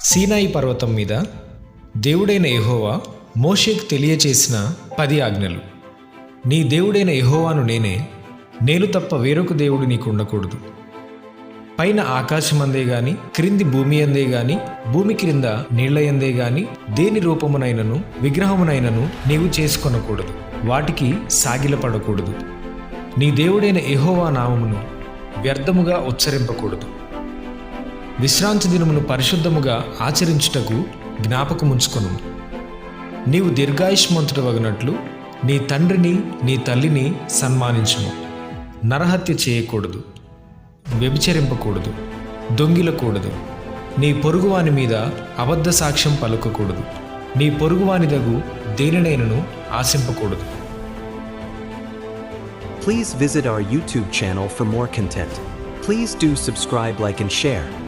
సీనాయి పర్వతం మీద దేవుడైన ఎహోవా మోషేకు తెలియచేసిన పది ఆజ్ఞలు. నీ దేవుడైన ఎహోవాను నేనే నేను తప్ప వేరొక దేవుడు నీకు ఉండకూడదు పైన ఆకాశమందే గాని క్రింది భూమి అందే గాని భూమి క్రింద నీళ్ళయందే గాని దేని రూపమునైనను విగ్రహమునైనను నీవు చేసుకొనకూడదు. వాటికి సాగిలపడకూడదు. నీ దేవుడైన ఎహోవా నామమును వ్యర్థముగా ఉచ్చరింపకూడదు. విశ్రాంతి దినమును పరిశుద్ధముగా ఆచరించుటకు జ్ఞాపకముంచుకొను. నీవు దీర్ఘాయుష్మంతుడు వగినట్లు నీ తండ్రిని నీ తల్లిని సన్మానించుము. నరహత్య చేయకూడదు వ్యభిచరింపకూడదు దొంగిలకూడదు. నీ పొరుగువాని మీద అబద్ధ సాక్ష్యం పలుకకూడదు. నీ పొరుగువాని దగు దేనినైనను ఆశింపకూడదు. Please visit our YouTube channel for more content. Please do subscribe, like, and share.